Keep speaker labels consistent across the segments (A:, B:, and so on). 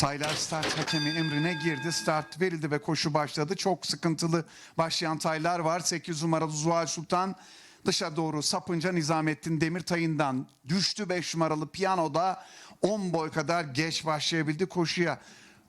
A: Taylar start hakemi emrine girdi. Start verildi ve koşu başladı. Çok sıkıntılı başlayan taylar var. 8 numaralı Zuhal Sultan dışa doğru sapınca Nizamettin Demirtay'ından düştü. 5 numaralı piyanoda 10 boy kadar geç başlayabildi koşuya.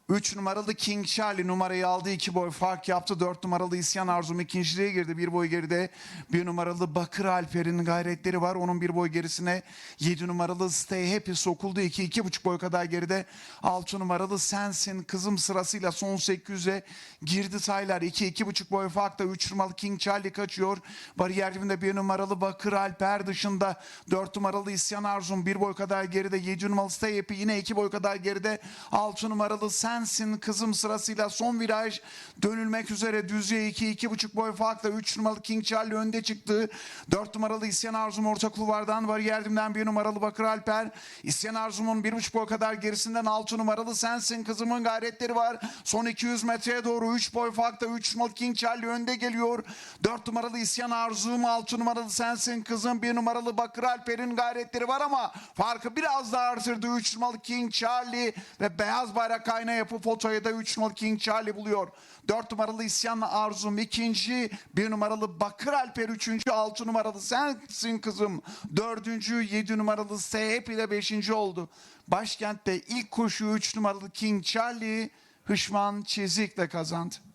A: 3 numaralı King Charlie numarayı aldı. 2 boy fark yaptı. 4 numaralı İsyan Arzum ikinciliğe girdi. 1 boy geride. 1 numaralı Bakır Alper'in gayretleri var. Onun 1 boy gerisine 7 numaralı Stay Happy sokuldu. 2 iki, 2,5 boy kadar geride. 6 numaralı Sensin kızım sırasıyla son 800'e girdi saylar. 2 iki, 2,5 boy farkta 3 numaralı King Charlie kaçıyor. Bariyer dibinde 1 numaralı Bakır Alper dışında 4 numaralı İsyan Arzum 1 boy kadar geride. 7 numaralı Stay Happy yine 2 boy kadar geride. 6 numaralı Sensin kızım sırasıyla son viraj dönülmek üzere düzlüğe 2 iki, 2,5 boy farkla 3 numaralı King Charlie önde çıktı. 4 numaralı İsyan Arzum orta kulvardan bariyer dibinden 1 numaralı Bakır Alper. İsyan Arzum'un 1,5 boy kadar gerisinden 6 numaralı Sensin kızımın gayretleri var. Son 200 metreye doğru 3 boy farkta 3 numaralı King Charlie önde geliyor. 4 numaralı İsyan Arzum 6 numaralı Sensin kızım 1 numaralı Bakır Alper'in gayretleri var ama farkı biraz daha artırdı. 3 numaralı King Charlie ve beyaz bayrak kayna yapı fotoya da 3 numaralı King Charlie buluyor. 4 numaralı İsyan Arzum ikinci, 1 numaralı Bakır Alper üçüncü, 6 numaralı Sensin kızım dördüncü, 7 numaralı Sehep ile beşinci oldu. Başkentte ilk koşu 3 numaralı King Charlie Hışman Çizik'le kazandı.